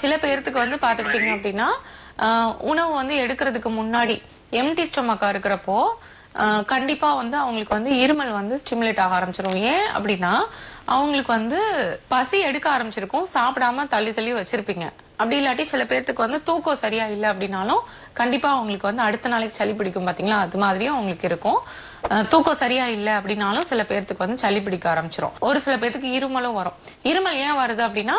சில பேர்த்துக்கு வந்து பாத்துக்கிட்டீங்க அப்படின்னா உணவு வந்து எடுக்கிறதுக்கு முன்னாடி எம்டி ஸ்டொமக்கா இருக்கிறப்போ கண்டிப்பா வந்து அவங்களுக்கு வந்து இருமல் வந்து ஸ்டிமுலேட் ஆக ஆரம்பிச்சிடும் ஏன் அப்படின்னா அவங்களுக்கு வந்து பசி எடுக்க ஆரம்பிச்சிருக்கும். சாப்பிடாம தள்ளி தள்ளி வச்சிருப்பீங்க. அப்படி இல்லாட்டி சில பேர்த்துக்கு வந்து தூக்கம் சரியா இல்லை அப்படின்னாலும் கண்டிப்பா அவங்களுக்கு வந்து அடுத்த நாளைக்கு சளி பிடிக்கும் பாத்தீங்களா? அது மாதிரியும் அவங்களுக்கு இருக்கும். தூக்கம் சரியா இல்ல அப்படின்னாலும் சில பேர்த்துக்கு வந்து சளி பிடிக்க ஆரம்பிச்சிரும். ஒரு சில பேர்த்துக்கு இருமலும் வரும். இருமல் ஏன் வருது அப்படின்னா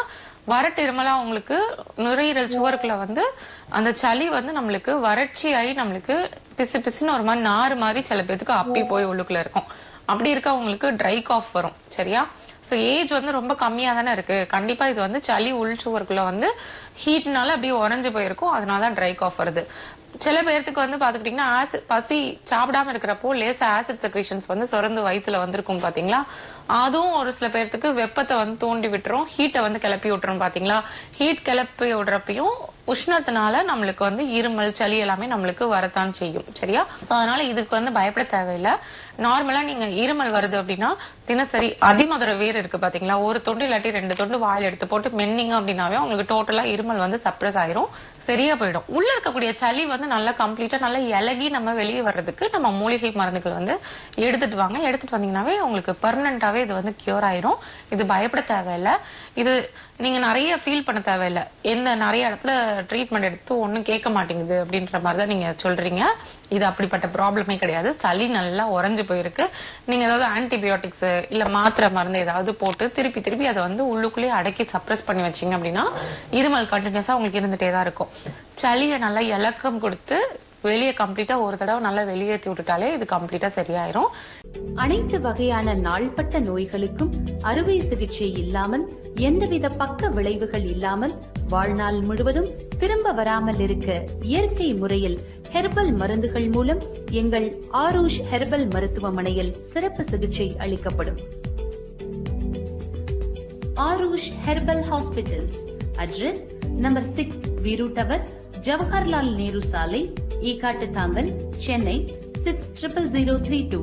வறட்டு இருமலா அவங்களுக்கு நுரையீரல் சுவருக்குள்ள வந்து அந்த சளி வந்து நம்மளுக்கு வறட்சியாகி நம்மளுக்கு பிசு பிசுன்னு ஒரு மாதிரி நாறு மாதிரி சில பேர்த்துக்கு அப்பி போய் உள்ளுக்குள்ள இருக்கும். அப்படி இருக்கவங்களுக்கு ட்ரை காஃப் வரும். சரியா? சோ ஏஜ் வந்து ரொம்ப கம்மியா தானே இருக்கு. கண்டிப்பா இது வந்து சளி உள் சுவருக்குள்ள வந்து ஹீட்னால அப்படியே உறைஞ்சு போயிருக்கும். அதனால தான் ட்ரை காஃப் வருது. சில பேர்த்துக்கு வந்து பாத்துக்கிட்டீங்கன்னா ஆசிட் பசி சாப்பிடாம இருக்கிறப்போ லேசா ஆசிட் செக்ரேஷன்ஸ் வந்து சுரந்து வயிற்றுல வந்திருக்கும் பாத்தீங்களா? அதுவும் ஒரு சில பேர்த்துக்கு வெப்பத்தை வந்து தூண்டி விட்டுரும் ஹீட்டை வந்து கிளப்பி விட்டுரும் பாத்தீங்களா? ஹீட் கிளப்பி விடுறப்பையும் உஷ்ணத்தினால நம்மளுக்கு வந்து இருமல் சளி எல்லாமே நம்மளுக்கு வரத்தான் செய்யும் சரியா? சோ அதனால இதுக்கு வந்து பயப்பட தேவையில்லை. நார்மலா நீங்க இருமல் வருது அப்படின்னா தினசரி அதிமதுர வேர் இருக்கு பாத்தீங்களா? ஒரு தொண்டு இல்லாட்டி ரெண்டு தொண்டு வாயில் எடுத்து போட்டு மென்னிங்க அப்படின்னாவே உங்களுக்கு டோட்டலா இருமல் வந்து சப்ரஸ் ஆயிரும். சரியா போயிடும். உள்ள இருக்கக்கூடிய சளி வந்து நல்லா கம்ப்ளீட்டா நல்லா இலகி நம்ம வெளியே வர்றதுக்கு நம்ம மூலிகை மருந்துகள் வந்து எடுத்துட்டு வாங்க. எடுத்துட்டு வந்தீங்கன்னாவே உங்களுக்கு பர்மனண்டாவே இது வந்து கியூர் ஆயிரும். இது பயப்பட தேவையில்லை. இது நீங்க நிறைய ஃபீல் பண்ண தேவையில்லை. எந்த நிறைய இடத்துல ட்ரீட்மெண்ட் எடுத்து ஒன்றும் கேட்க மாட்டேங்குது அப்படின்ற மாதிரி தான் நீங்க சொல்றீங்க. இது அப்படிப்பட்ட ப்ராப்ளமே கிடையாது. சளி நல்லா உறைஞ்சு போயிருக்கு. நீங்க ஏதாவது ஆன்டிபயோட்டிக்ஸ் இல்ல மாத்திரை மருந்து ஏதாவது போட்டு திருப்பி திருப்பி அதை வந்து உள்ளுக்குள்ளேயே அடக்கி சப்ரஸ் பண்ணி வச்சீங்க அப்படின்னா இருமல் கண்டினியூஸா உங்களுக்கு இருந்துட்டே தான் இருக்கும். சளியை நல்லா இலக்கம் கொடுத்து வெளியே கம்ப்ளீட்டா ஒரு தடவை நல்லா வெளியேற்றி விட்டுட்டாலே இது கம்ப்ளீட்டா சரியாயிரும். அனைத்து வகையான நாள்பட்ட நோய்களுக்கும் அறுவை சிகிச்சை இல்லாமல் எந்தவித பக்க விளைவுகள் இல்லாமல் வாழ்நாள் முழுவதும் திரும்ப வராமல் இருக்க இயற்கை முறையில் ஹெர்பல் மருந்துகள் மூலம் எங்கள் ஆரூஷ் ஹெர்பல் மருத்துவமனையில் சிறப்பு சிகிச்சை அளிக்கப்படும். Aarush herbal hospitals. Address number six Veeru tower Jawaharlal Nehru சாலை Ekkattuthangal Chennai six triple zero three two